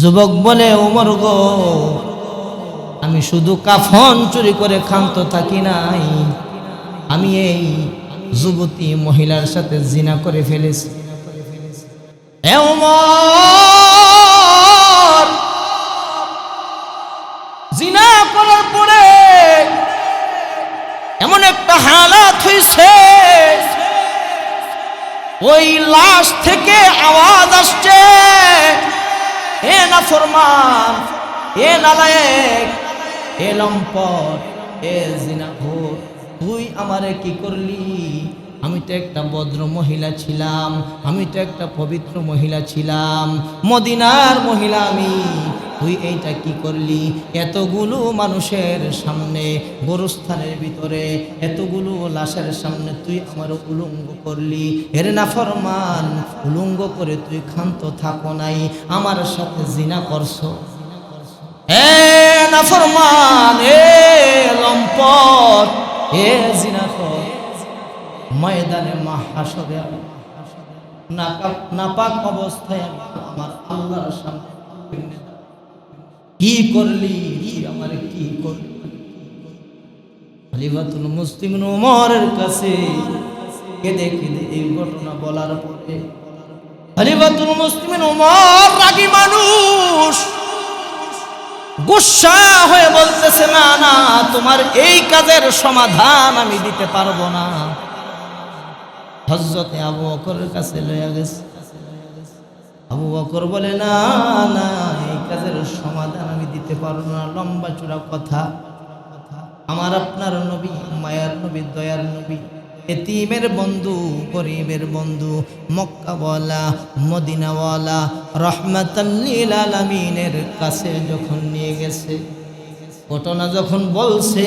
যুবক বলে, ওমর গো, আমি শুধু কাফন চুরি করে ক্ষান্ত থাকি নাই। আমি এই যুবতী মহিলার সাথে জিনা করে ফেলেছি। জিনা করার পরে এমন একটা হালাত হয়েছে ওই লাশ থেকে আওয়াজ আসছে এ না ফরমান এ নালায়েক হে লম্পট এ জিনাঘোর তুই আমারে কি করলি? আমি তো একটা ভদ্র মহিলা ছিলাম, আমি তো একটা পবিত্র মহিলা ছিলাম, মদিনার মহিলা আমি। তুই এইটা কি করলি? এতগুলো মানুষের সামনে, গোরস্থানের ভিতরে, এতগুলো লাশের সামনে তুই আমার উলঙ্গ করলি। এর না ফরমান উলঙ্গ করে তুই ক্ষান্ত থাকো নাই, আমার সাথে জিনা করছ। জিনা ময়দানে নাপাক অবস্থায় আমি আমার আল্লাহর সামনে। কি করলি? আমার কি করলি? খলিফাতুল মুসলিম উমরের কাছে কেঁদে কেঁদে এই ঘটনা বলার পরে খলিফাতুল মুসলিম উমর রাগী মানুষ গুসা হয়ে বলতেছে, না না, তোমার এই কাজের সমাধান আমি দিতে পারব না। হজরতে আবু বকরের কাছে লইয়া গেছে। আবু বকর বলে, না না, এই কাজের সমাধান আমি দিতে পারব না, লম্বা চূড়া কথা। আমার আপনার নবী, মায়ার নবী, দয়ার নবী, এতিমের বন্ধু, গরিবের বন্ধু, মক্কাওয়ালা, মদিনাওয়ালা রহমাতাল্লিল আলামিনের কাছে যখন নিয়ে গেছে, ঘটনা যখন বলছে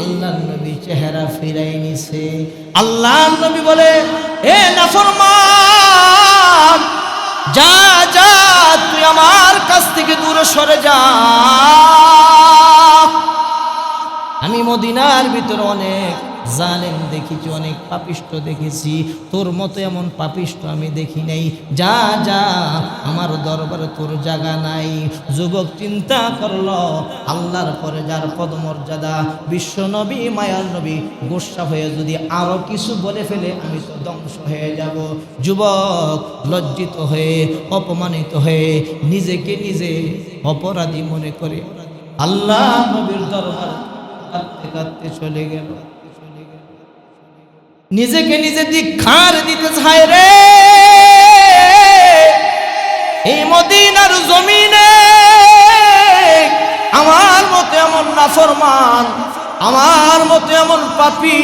আল্লাহ নবী চেহারা ফিরাই নিছে। আল্লাহ নবী বলে, এ নাফরমান যা যা তুই আমার কাছ থেকে দূরে সরে যা। আমি মদিনার ভিতরে অনেক জালেম দেখেছি, অনেক পাপিষ্ট দেখেছি। তোর মতো এমন পাপিষ্ট আমি দেখি নাই। যা যা, আমার দরবারে তোর জায়গা নাই। যুবক চিন্তা করল, আল্লাহর পরে যার পদমর্যাদা বিশ্ব নবী মায়ার নবী গোসা হয়ে যদি আরও কিছু বলে ফেলে, আমি তো ধ্বংস হয়ে যাব। যুবক লজ্জিত হয়ে, অপমানিত হয়ে, নিজেকে নিজে অপরাধী মনে করে আল্লাহ নবীর দরবার কাঁদতে কাঁদতে চলে গেল। নিজেকে নিজে দীক্ষার দিতে চায় রে। এই মদিনার জমিনে আমার মতো এমন নাফরমান, আমার মতো এমন পাপি,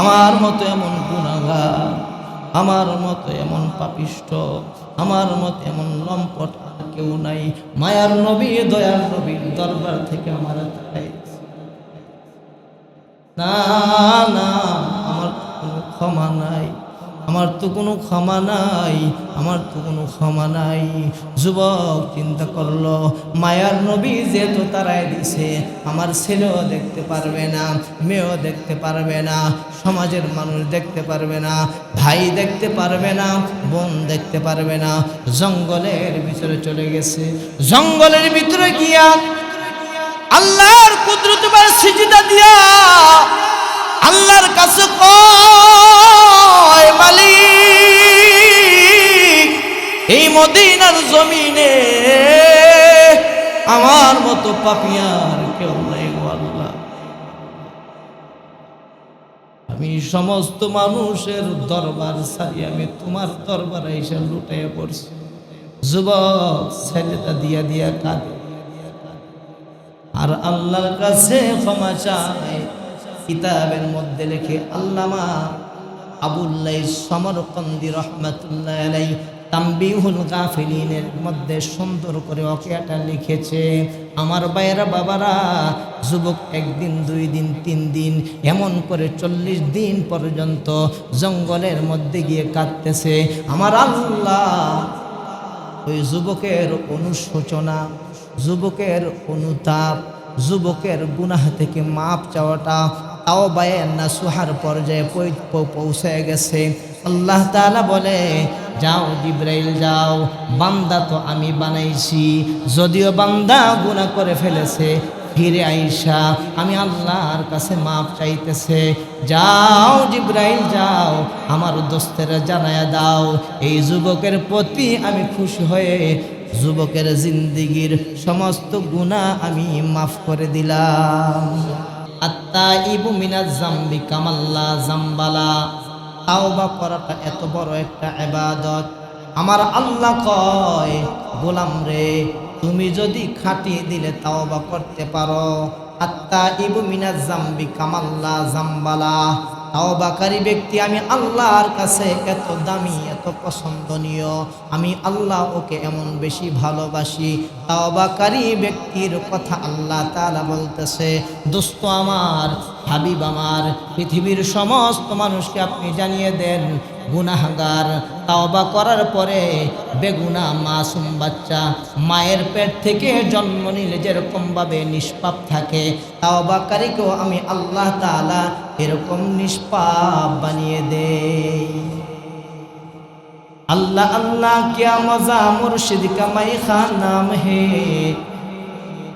আমার মতো এমন গুণাগার আমার মতো এমন পাপিষ্ট, আমার মতো এমন লম্পট আর কেউ নাই। মায়ার নবী, দয়ার নবীর দরবার থেকে আমার না না ক্ষমা নাই। আমার তো কোনো ক্ষমা নাই, আমার তো কোনো ক্ষমা নাই। যুবক, চিন্তা করল, মায়ার নবী যেহেতু তারাই দিছে, আমার ছেলেও দেখতে পারবে না, মেয়েও দেখতে পারবে না, সমাজের মানুষ দেখতে পারবে না, ভাই দেখতে পারবে না, বোন দেখতে পারবে না। জঙ্গলের ভিতরে চলে গেছে। জঙ্গলের ভিতরে গিয়া আল্লাহর কুদরতবার সিজদা দিয়া আল্লাহর কাছে কয়, মালিক, এই মদিনার জমিনে আমার মতো পাপিয়ার কেউ নাই আল্লাহ। আমি সমস্ত মানুষের দরবার সারি আমি তোমার দরবারে এসে লুটাইয়া পড়ছি। যুবক ছেলেটা দিয়া দিয়া কাঁদে। আর আল্লাহর কাছে ক্ষমা চায়। কিতাবের মধ্যে লেখে, আল্লামা আবুল্লাই সমরকন্দি রহমতুল্লাহ আলাই তাম্বিহুল গাফিলিনের মধ্যে সুন্দর করে অকেয়াটা লিখেছে, আমার বাইরা বাবারা, যুবক একদিন, দুই দিন, তিন দিন, এমন করে চল্লিশ দিন পর্যন্ত জঙ্গলের মধ্যে গিয়ে কাঁদতেছে। আমার আল্লাহ, ওই যুবকের অনুশোচনা, যুবকের অনুতাপ, যুবকের গুনাহ থেকে মাপ চাওয়াটা তাও বায়ের না সুহার পর্যায়ে পৌঁছে গেছে। আল্লাহ তাআলা বলে, যাও জিব্রাইল, যাও। বান্দা তো আমি বানাইছি। যদিও বান্দা গুনাহ করে ফেলেছে, ফিরে আইসা, আমি আল্লাহর কাছে মাপ চাইতেছে। যাও জিব্রাইল, যাও। আমার দোস্তেরা জানায়া দাও, এই যুবকের প্রতি আমি খুশি হয়ে যুবকের জিন্দিগির সমস্ত গুণা আমি মাফ করে দিলাম। আত্মা ইবু মিনা জাম্বি কামাল্লা জাম্বালা। তাওবা করাটা এত বড় একটা এবাদত আমার আল্লাহ কয়, গোলাম রে, তুমি যদি খাটি দিলে তাওবা করতে পারো। আত্মা ইবু মিনা জাম্বি কামাল্লা জাম্বালা। তাওবাকারী ব্যক্তি, আমি আল্লাহর কাছে এত দামি, এত পছন্দনীয়, আমি আল্লাহ ওকে এমন বেশি ভালোবাসি। তাওবাকারী ব্যক্তির কথা আল্লাহ তালা বলতেছে, দোস্ত আমার হাবিব আমার, পৃথিবীর সমস্ত মানুষকে আপনি জানিয়ে দেন, গুনাহাগার, তাওবা করার পরে বেগুনা মাসুম বাচ্চা মায়ের পেট থেকে জন্ম নিলে যেরকমভাবে নিষ্পাপ থাকে, তাওবাকারীকেও আমি আল্লাহ তালা এরকম নিষ্পাপ বানিয়ে দে আল্লাহ আল্লাহ কিয়া মজা মুর্শিদ কামাই খা নাম হে।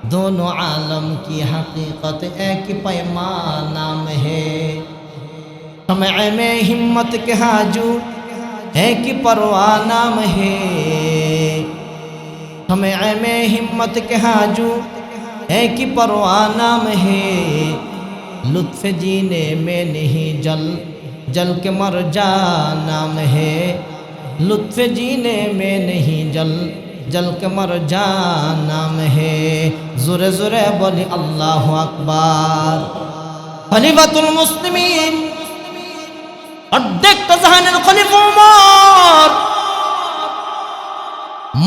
दोनों आलम की हकीकत एक पैमान नाम है। समय में हिम्मत के हाजू एक परवाह नाम है। समय में हिम्मत के हाजू एक परवाह नाम है। लुत्फ जीने में नहीं, जल जल के मर जा नाम है। लुत्फ जीने में नहीं, जल জলকে মর জানাম হে। জোরে জোরে বলি আল্লাহ আকবর। খলিফাতুল মুসলিমিন অর্ধেক জাহানের খলিফা উমর।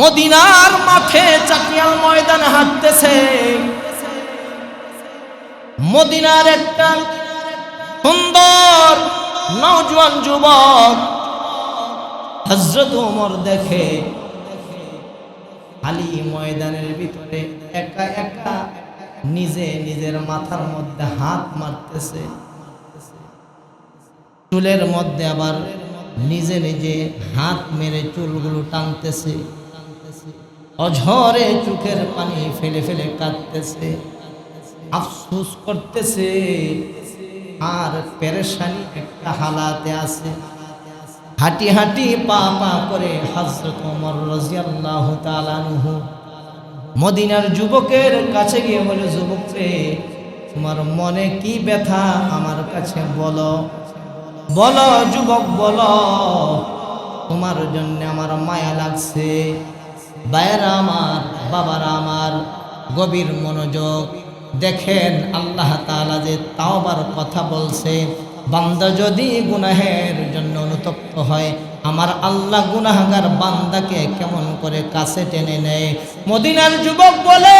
মদিনার মাঠে চাটিয়াল ময়দান হাঁটতেছে। মদিনার একটা সুন্দর, নওজোয়ান যুবক হজরত উমর দেখে খালি ময়দানের ভিতরে একা একা নিজে নিজের মাথার মধ্যে হাত মারতেছে। চুলের মধ্যে আবার নিজে নিজে হাত মেরে চুলগুলো টানতেছে। অঝরে চোখের পানি ফেলে ফেলে কাঁদতেছে। আফসোস করতেছে, আর পেরেশানি একটা হালাতে আছে। হাঁটি হাঁটি পা পা করে হজরত ওমর রাজিয়াল্লাহু তাআলাহু মদিনার যুবকের কাছে গিয়ে বলে, যুবক রে, তোমার মনে কি ব্যথা? আমার কাছে বলো। বলো যুবক, বলো। তোমার জন্য আমার মায়া লাগছে। বায়েরা আমার, বাবারা আমার, গভীর মনোযোগ। দেখেন আল্লাহ তাআলা যে তাওবার কথা বলছে। বান্দা যদি গুনাহের জন্য অনুতপ্ত হয় আমার আল্লাহ গুনাহগার বান্দাকে কেমন করে কাছে টেনে নেয়? মদিনার যুবক বলে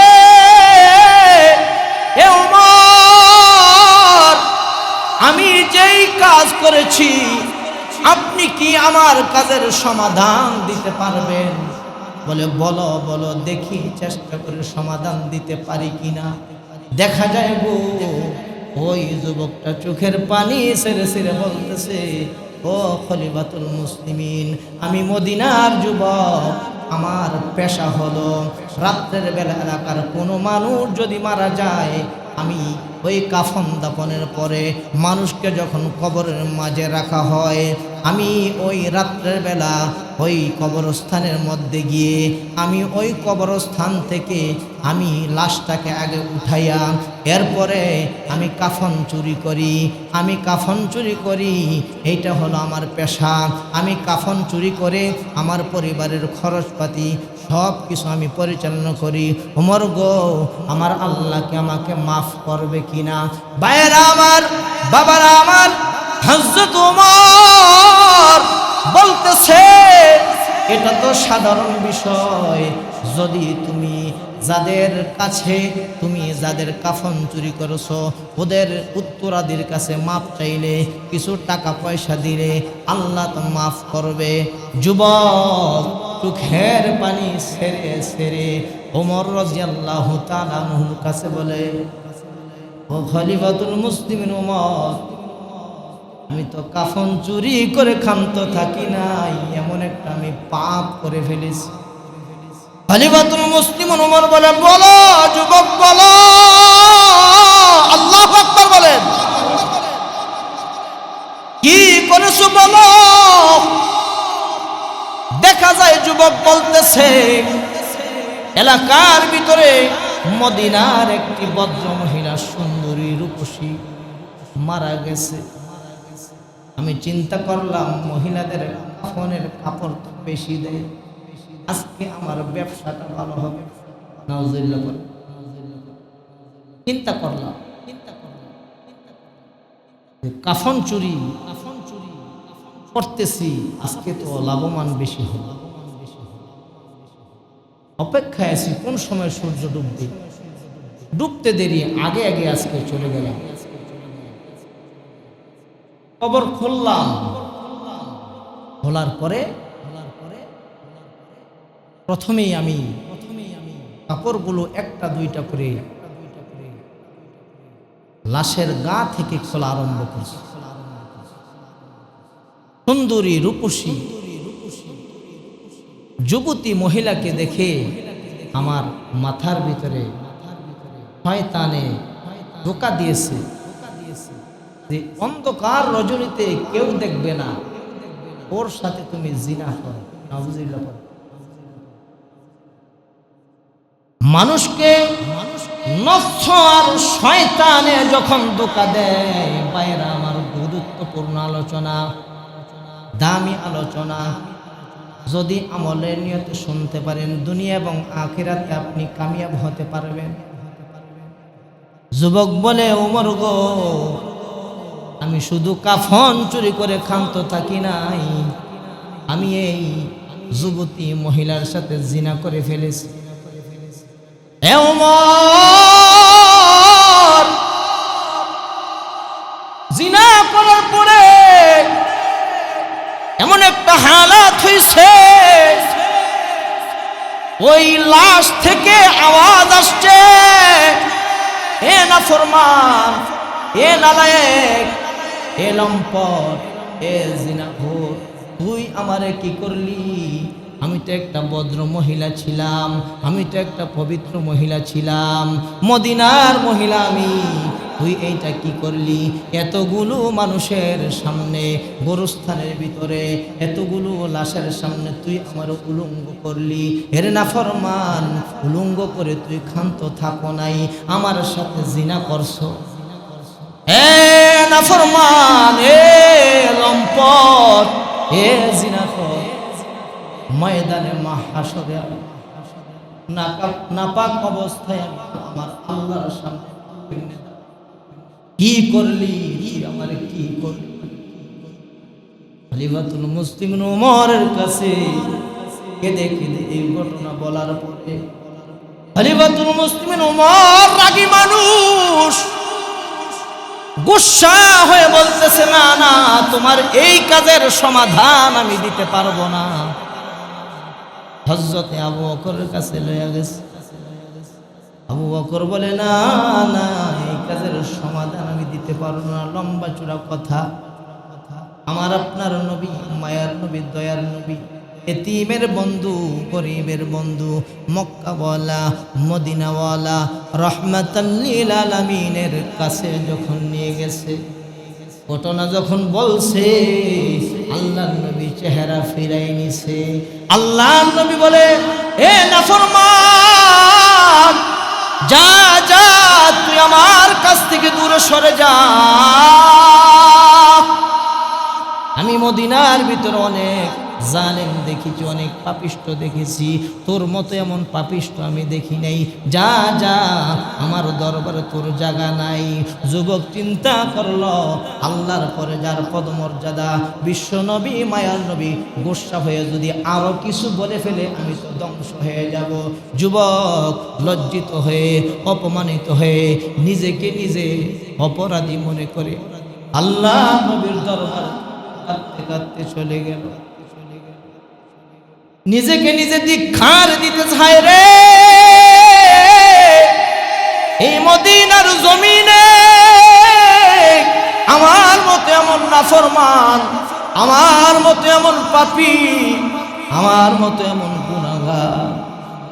"এ ওমর, আমি যেই কাজ করেছি আপনি কি আমার কাজের সমাধান দিতে পারবেন? বলে বলো বলো দেখি চেষ্টা করে সমাধান দিতে পারি কিনা। দেখা যায় গো ওই যুবকটা চোখের পানি সেরে সেরে বলতেছে, ও খলিবাতুল মুসলিমিন, আমি মদিনার যুবক, আমার পেশা হলো রাত্রের বেলা এলাকার কোনো মানুষ যদি মারা যায়, আমি ওই কাফন দাপনের পরে মানুষকে যখন কবরের মাঝে রাখা হয় আমি ওই রাত্রের বেলা ওই কবরস্থানের মধ্যে গিয়ে আমি ওই কবরস্থান থেকে আমি লাশটাকে আগে উঠাইয়া এরপরে আমি কাফন চুরি করি। আমি কাফন চুরি করি, এইটা হলো আমার পেশা। আমি কাফন চুরি করে আমার পরিবারের খরচপাতি সব কিছু আমি পরিচালনা করি। ওমর গো, আমার আল্লাহকে আমাকে মাফ করবে কিনা? বায়েরা আমার, বাবারা আমার হজরত ওমর! বলতেছে, এটা তো সাধারণ বিষয়। যদি তুমি যাদের কাছে, তুমি যাদের কাফন চুরি করেছ, ওদের উত্তরাদির কাছে মাপ চাইলে, কিছু টাকা পয়সা দিলে আল্লাহ তো মাফ করবে। যুবক, চোখের পানি সেরে সেরে ওমর রাজিয়াল্লাহু তাআলা আনহুর কাছে বলে, ও খলিফাতুল মুসলিমিন ওমর আমি তো কাফন চুরি করে খান্ত থাকি নাই, এমন একটা আমি পাপ করে ফেলেছি। খালিফাতুল মুসলিম উমর বলে বলো, যুবক, বলো। আল্লাহ আকবার বলেন। কি করেছ বলো? দেখা যায় যুবক বলতেছে, এলাকার ভিতরে মদিনার একটি ভদ্র মহিলা সুন্দরী রূপসী মারা গেছে। আমি চিন্তা করলাম, মহিলাদের কাফনের কাপড় তো বেশি দেয়। আজকে আমার ব্যবসাটা ভালো হবে। নাউজুবিল্লাহ বলে। চিন্তা করলাম। চিন্তা করলাম কাফন চুরি কাফন চুরি করতেছি, আজকে তো লাভবান বেশি হবে। অপেক্ষায় আছি, কোন সময় সূর্য ডুববে? ডুবতে দেরি, আগে আগে আজকে চলে গেলাম। কবর খুললাম। খোলার পরে প্রথমেই আমি কাপড়গুলো একটা দুইটা করে লাশের গা থেকে খোলা আরম্ভ করছি। সুন্দরী রূপসী যুবতী মহিলাকে দেখে আমার মাথার ভিতরে শয়তানে ধোকা দিয়েছে। যে অন্ধকার রজনীতে কেউ দেখবে না ওর সাথে তুমি জিনা করো। মানুষকে আর শয়তানে যখন ধোকা দেয় বাইরা আমার গুরুত্বপূর্ণ আলোচনা, দামি আলোচনা, যদি আমলের নিয়তে শুনতে পারেন, দুনিয়া এবং আখিরাতে আপনি কামিয়াব হতে পারবেন যুবক বলে, ওমর গো আমি শুধু কাফন চুরি করে ক্ষান্ত থাকি নাই। আমি এই যুবতী মহিলার সাথে জিনা করে ফেলেছি। জিনা করার পরে এমন একটা হালাত হয়েছে ওই লাশ থেকে আওয়াজ আসছে, এ না ফরমান এ নালায়েক এ লম্পট এ জিনাঘোর, তুই আমারে কি করলি? আমি তো একটা ভদ্র মহিলা ছিলাম, আমি তো একটা পবিত্র মহিলা ছিলাম, মদিনার মহিলা আমি। তুই এইটা কি করলি? এতগুলো মানুষের সামনে, গোরস্থানের ভিতরে, এতগুলো লাশের সামনে তুই আমার উলঙ্গ করলি। এর না ফরমান উলঙ্গ করে তুই ক্ষান্ত থাকো নাই, আমার সাথে জিনা করছ। এ নাফরমান এ লম্পট, এ জিনাখর ময়দানে মাহাসরে নাপাক অবস্থায় আমি আমার আল্লাহর সামনে কি করলি? তুই আমার কি করলি? খলিফাতুল মুসলিম উমরের কাছে কেঁদে কেঁদে এই ঘটনা বলার পরে খলিফাতুল মুসলিম উমর রাগী মানুষ গুসা হয়ে বলতেছে, না না, তোমার এই কাজের সমাধান আমি দিতে পারব না। হজরতে আবু অকরের কাছে লইয়া গেছে। আবু বকর বলে, না না, এই কাজের সমাধান আমি দিতে পারব না। লম্বা চূড়া কথা। আমার আপনার নবী, মায়ার নবী, দয়ার নবী এতিমের বন্ধু, গরিবের বন্ধু, মক্কাওয়ালা, মদিনাওয়ালা রহমাতাল্লিল আলামিনের কাছে যখন নিয়ে গেছে, ঘটনা যখন বলছে আল্লাহ নবী চেহারা ফিরাই নিছে। আল্লাহ নবী বলে, এ নাফরমান, যা যা, তুই আমার কাছ থেকে দূরে সরে যা। আমি মদিনার ভিতরে অনেক জালেম দেখেছি, অনেক পাপিষ্ট দেখেছি। তোর মতো এমন পাপিষ্ট আমি দেখি নাই। যা যা, আমার দরবারে তোর জায়গা নাই। যুবক চিন্তা করল, আল্লাহর পরে যার পদমর্যাদা, বিশ্ব নবী, মায়ার নবী, গোসা হয়ে যদি আরও কিছু বলে ফেলে, আমি তো ধ্বংস হয়ে যাব। যুবক লজ্জিত হয়ে, অপমানিত হয়ে, নিজেকে নিজে অপরাধী মনে করে আল্লাহ নবীর দরবার কাঁদতে কাঁদতে চলে গেল। নিজেকে নিজে দীক্ষার দিতে চায় রে। এই মদিনার জমিনে আমার মতো এমন নাফরমান, আমার মতো এমন পাপী, আমার মতো এমন গুণাগার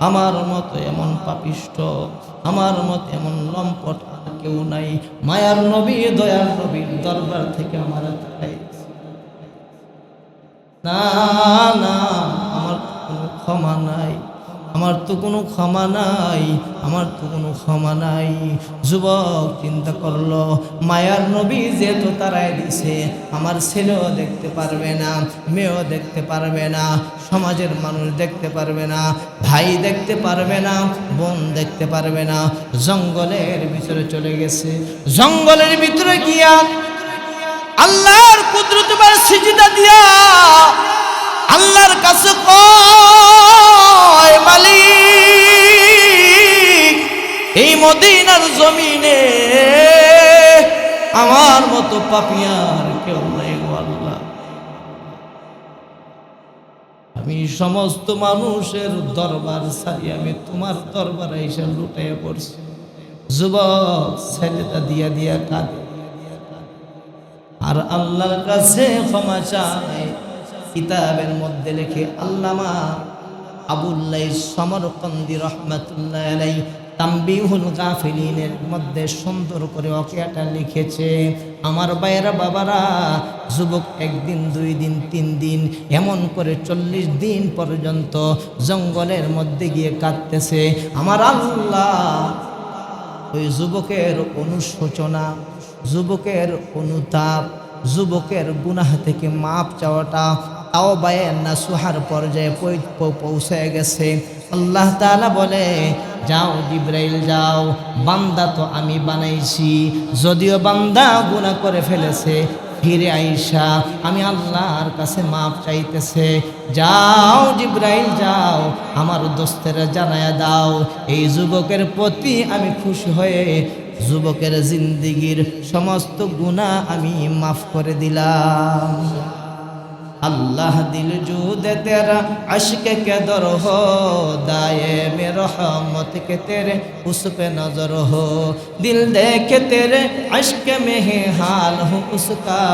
আমার মতো এমন পাপিষ্ট, আমার মতো এমন লম্পট আর কেউ নাই। মায়ার নবী, দয়ার নবীর দরবার থেকে আমার না না। ক্ষমা নাই। আমার তো কোনো ক্ষমা নাই, আমার তো কোনো ক্ষমা নাই। যুবক, চিন্তা করল, মায়ার নবী যেহেতু তারাই দিছে, আমার ছেলেও দেখতে পারবে না, মেয়েও দেখতে পারবে না, সমাজের মানুষ দেখতে পারবে না, ভাই দেখতে পারবে না, বোন দেখতে পারবে না। জঙ্গলের ভিতরে চলে গেছে। জঙ্গলের ভিতরে গিয়া আল্লাহর কুদরতবার সিজদা দিয়া আল্লাহর কাছে কয়, মালিক, এই মদিনার জমিনে আমার মতো পাপিয়ার কেউ নাই আল্লাহ। আমি সমস্ত মানুষের দরবার সারি আমি তোমার দরবারে এসে লুটাইয়া পড়ছি। যুবক, ছেলেটা দিয়া দিয়া কাঁদে। আর আল্লাহর কাছে ক্ষমা চায়। কিতাবের মধ্যে লেখে, আল্লামা আবুল্লাই সমরকন্দি রহমাতুল্লাহ তাম্বিহুল গাফিলিনের মধ্যে সুন্দর করে অকেয়াটা লিখেছে, আমার বাইরা বাবারা, যুবক একদিন, দুই দিন, তিন দিন, এমন করে চল্লিশ দিন পর্যন্ত জঙ্গলের মধ্যে গিয়ে কাঁদতেছে। আমার আল্লাহ, ওই যুবকের অনুশোচনা, যুবকের অনুতাপ, যুবকের গুনাহ থেকে মাপ চাওয়াটা তাও বায়ের না সুহার পর্যায়ে পৌঁছে গেছে। আল্লাহ তাআলা বলে, যাও জিব্রাইল, যাও। বান্দা তো আমি বানাইছি। যদিও বান্দা গুনাহ করে ফেলেছে, ফিরে আইসা, আমি আল্লাহর কাছে মাপ চাইতেছে, যাও জিব্রাইল, যাও। আমার দোস্তেরা জানায়া দাও, এই যুবকের প্রতি আমি খুশি হয়ে যুবকের জিন্দিগির সমস্ত গুণা আমি মাফ করে দিলাম। আল্লাহ দিল জুদে তেরা আশকে কে দর হো, দায়ে মে রহমত কে তেরে উস পে নজর হো। দিল দেখে তেরে আশকে মে হে হাল হো উসকা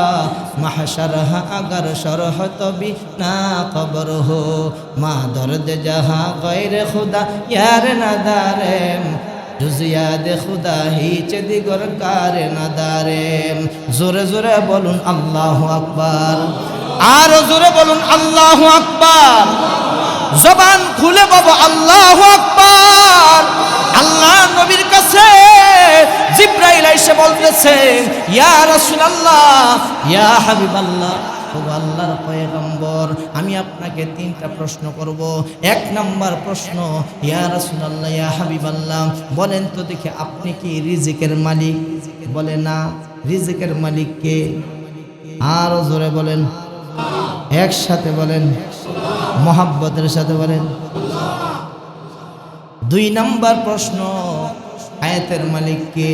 মহাশর আগর সর হো তবি না কবর হো। মা দর্দ জাহা গৈর খুদা, ইয়ার না দারে জুজিয়াদ খুদা হিচে দিগর কার না দারে জোরে জোরে বলুন আল্লাহ আকবার। আর জোরে বলুন, আল্লাহ আকবার। জবান খুলে বাবা আল্লাহ আকবার। আল্লাহ নবীর কাছে জিব্রাইল এসে বলতেছে, ইয়া রাসূলুল্লাহ, ইয়া হাবিবাল্লাহ। আল্লাহর পয়গম্বর, আমি আপনাকে তিনটা প্রশ্ন করব। এক নাম্বার প্রশ্ন, ইয়া রাসূলুল্লাহ, ইয়া হাবিবাল্লাহ? বলেন তো দেখি, আপনি কি রিজিকের মালিক? বলে, না। রিজিকের মালিক কে? আরও জোরে বলেন একসাথে বলেন, মোহাব্বতের সাথে বলেন। দুই নাম্বার প্রশ্ন, আয়াতের মালিক কে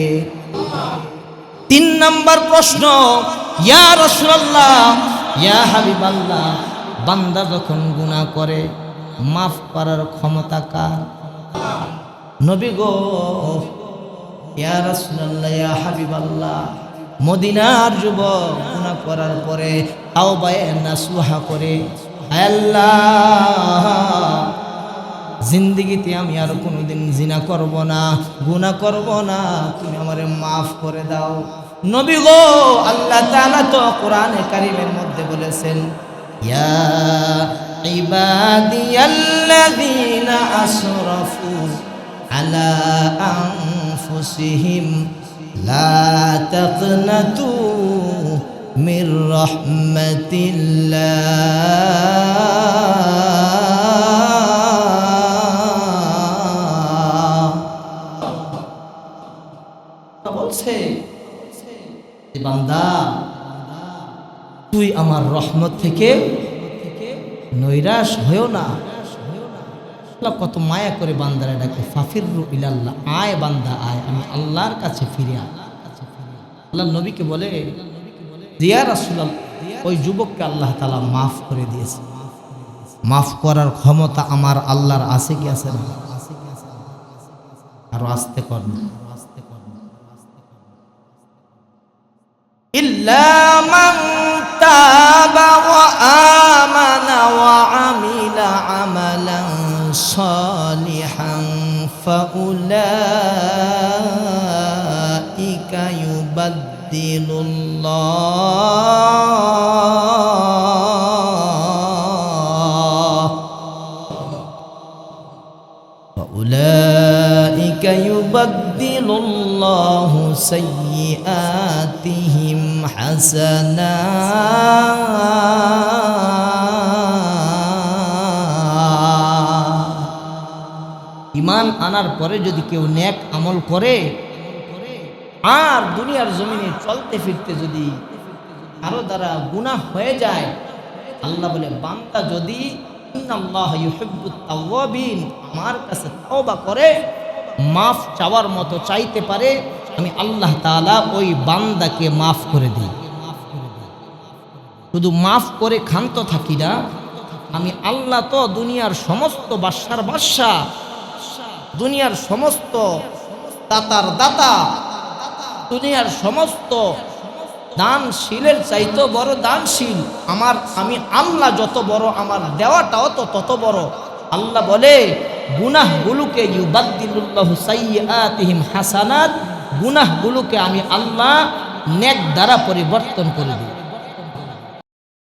তিন নাম্বার প্রশ্ন, ইয়া রসুল্লাহ ইয়া হাবিবাল্লাহ, বান্দা যখন গুনাহ করে, মাফ করার ক্ষমতা কার? নবী গো, ইয়া রসুল্লাহ ইয়া হাবিবাল্লাহ, মদিনার যুবক গুনাহ করার পরে তাও বায়ে নাসুহা করে আল্লাহ, জিন্দিগিতে আমি আর কোনোদিন জিনা করব না, গুনাহ করব না, তুমি আমারে মাফ করে দাও। নবী গো, আল্লাহ তাআলা তো কোরআনে কারিমের মধ্যে বলেছেন, ইয়া ইবাদিয়াল্লাযীনা আসরাফু আলা আনফুসিহিম, লা তাকনাতু মির রাহমাতিল্লাহ। বলছে যে বান্দা, তুই আমার রহমত থেকে নৈরাশ হয়েও না। কত মায়া করে বান্দারা ডাকে ফাফিরু ইলাল্লাহ, আয় বান্দা, আয়, আমি আল্লাহর কাছে ফিরে আল্লাহ নবীকে বলে দিয়া রাসুলাল ওই যুবককে আল্লাহ তালা মাফ করে দিয়েছে। মাফ করার ক্ষমতা আমার আল্লাহর আছে কি আছে না? আরও আসতে করবে إلا من تاب وآمن وعمل عملا صالحا فأولئك يبدل الله فأولئك يبدل الله سيئاتهم حسنات ইমান আনার পরে যদি কেউ ন্যাক আমল করে আর দুনিয়ার জমিনে চলতে ফিরতে যদি কারও দ্বারা গুনাহ হয়ে যায়, আল্লাহ বলে, বান্দা যদি আমার কাছে তওবা করে, মাফ চাওয়ার মতো চাইতে পারে, আমি আল্লাহ তাআলা ওই বান্দাকে মাফ করে দিই। শুধু মাফ করে ক্ষান্ত থাকি না, আমি আল্লাহ তো দুনিয়ার সমস্ত বাদশার বাদশাহ, দুনিয়ার সমস্ত দাতার দাতা দুনিয়ার সমস্ত দানশীলের চাইতো বড় দানশীল আমার আমি আল্লাহ যত বড়, আমার দেওয়াটাও তো তত বড়। আল্লাহ বলে, গুনাহগুলোকে ইউবাদ্দিলুল্লাহু সাইয়াতিহিম হাসানাত, গুনাহগুলোকে আমি আল্লাহ নেক দ্বারা পরিবর্তন করে দিই।